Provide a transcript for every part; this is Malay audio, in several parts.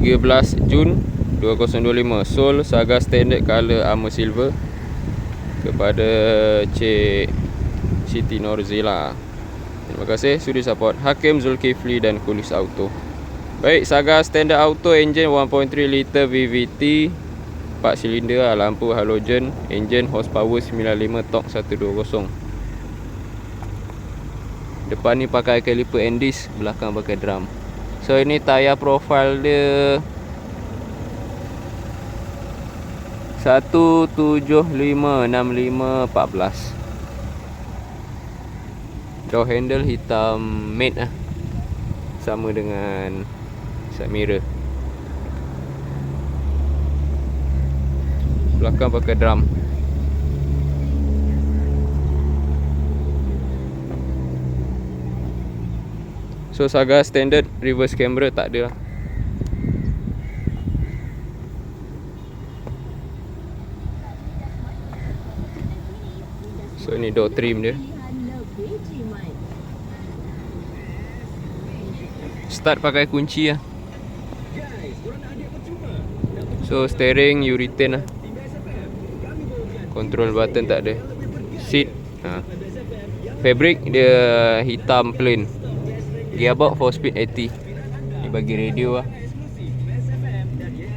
13 Jun 2025 Soul Saga Standard Color Armor Silver kepada Cik Siti Norzila. Terima kasih sudi support Hakim Zulkifli dan Kulis Auto. Baik, Saga Standard Auto engine 1.3 liter VVT 4 silinder lampu halogen, engine horsepower 95 torque 120. Depan ni pakai caliper and disc, belakang pakai drum. So ini tayar profile dia 1756514. Door handle hitam matte lah. Sama dengan side mirror. Belakang pakai drum. So Saga standard reverse camera tak ada lah. So ni door trim dia. Start pakai kunci lah. So steering you retain lah. Control button tak ada. Seat ha. Fabric dia hitam plain. Gearbox 4 speed 80. Ni bagi radio lah.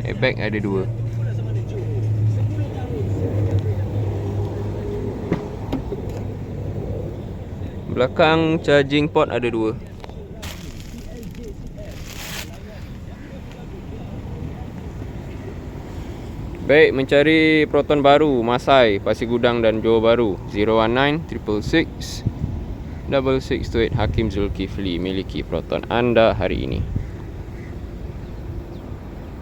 Airbag ada dua. Belakang charging port ada dua. Baik, mencari Proton baru, Masai, Pasir Gudang dan Johor Baru 019 666 6628 Hakim Zulkifli miliki Proton anda hari ini.